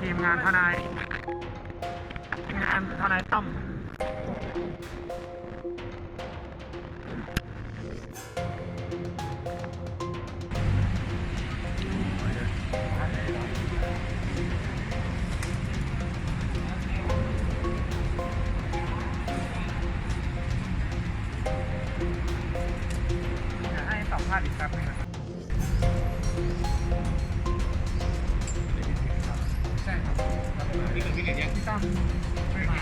ทีมงานทนายทีมงานทนายต้อมานครับใช่ครับพี่เกิดพี่เกิดยังพี่ต้อมไม่มา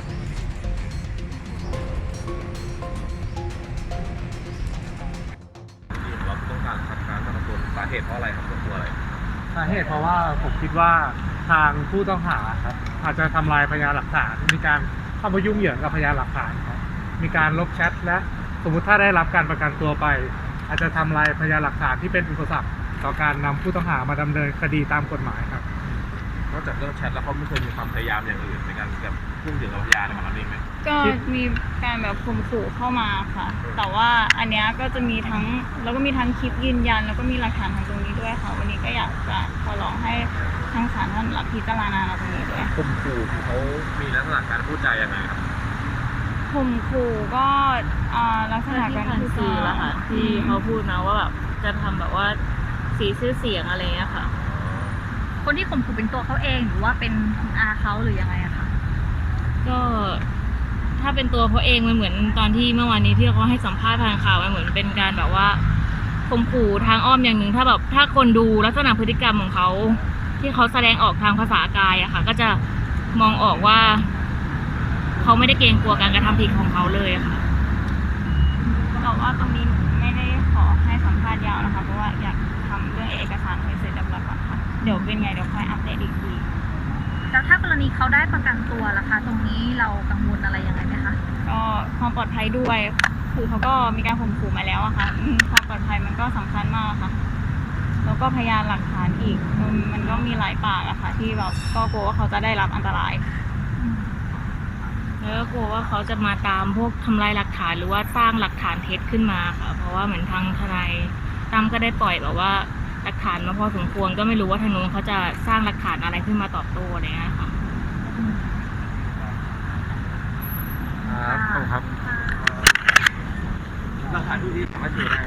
เราต้องการคัดค้านการะกันสาเหตุเพราะอะไรครับตัวอะไรสาเหตุเพราะว่าผมคิดว่าทางผู้ต้องหาครับอาจจะทำลายพยานหลักฐาน มีการเข้ามายุ่งเหยิงกับพยานหลักฐานครับมีการลบแชทและสมมุติถ้าได้รับการประกันตัวไป อาจจะทำลายพยานหลักฐานที่เป็นอุปสรรคต่อการนำผู้ต้องหามาดำเนินคดีตามกฎหมายครับ นอกจากเรื่องแชทแล้วเขาไม่เคยมีความพยายามอย่างอื่นในการแบบพุ่งถึงกับพยานของเราเองไหมก็มีการแบบข่มขู่เข้ามาค่ะ แต่ว่าอันเนี้ยก็จะมีทั้งแล้วก็มีทั้งคลิปยืนยัน แล้วก็มีหลักฐานทางตรงนี้ด้วยค่ะ วันนี้ก็อยากจะขอร้องให้ทางศาลท่านรับพิจารณาตรงนี้ด้วย ข่มขู่เขามีลักษณะการพูดจายังไงครับ ข่มขู่ก็อ่าลักษณะที่การผ่านพูดสื่อจาแล้วค่ะที่เขาพูดมาว่าแบบจะทำแบบว่าสีชื่อเสียงอะไรเงี้ยค่ะ คนที่ข่มขู่เป็นตัวเขาเองหรือว่าเป็นคุณอาเขาหรือยังไงอะคะก็ถ้าเป็นตัวเขาเองมันเหมือนตอนที่เมื่อวานนี้ที่เขาให้สัมภาษณ์ทางข่าวมันเหมือนเป็นการแบบว่าข่มขู่ทางอ้อมอย่างหนึ่งถ้าแบบถ้าคนดูลักษณะพฤติกรรมของเขาที่เขาแสดงออกทางภาษากายอะค่ะ ก็จะมองออกว่า เขาไม่ได้เกรงกลัวการกระทำผิดของเขาเลยอะค่ะแต่ว่าตรงนี้หนูไม่ได้ขอให้สัมภาษณ์ยาวนะคะ เพราะว่าอยากทำเรื่องเอกสารให้เสร็จเรียบร้อยก่อนค่ะ เดี๋ยวเป็นไงเดี๋ยวค่อยอัปเดตอีกทีแล้วถ้ากรณีเขาได้ประกันตัวล่ะคะ ตรงนี้เรากังวลอะไรยังไงไหมคะ ก็ความปลอดภัยด้วย คือเขาก็มีการข่มขู่มาแล้วอะค่ะอืมความปลอดภัยมันก็สำคัญมากอะค่ะแล้วก็พยานหลักฐานอีกอืมมันก็มีหลายปากอะค่ะ ที่แบบก็กลัวว่าเขาจะได้รับอันตราย แล้วก็กลัวว่าเขาจะมาตามพวกทำลายหลักฐานหรือว่าสร้างหลักฐานเท็จขึ้นมาค่ะ เพราะว่าเหมือนทางทนายตั้มก็ได้ปล่อยแบบว่าหลักฐานมาพอสมควรก็ไม่รู้ว่าทางนู้นเขาจะสร้างหลักฐานอะไรขึ้นมาตอบโต้อะไรเงี้ยค่ะครับครับหลักฐานที่สามารถเจอได้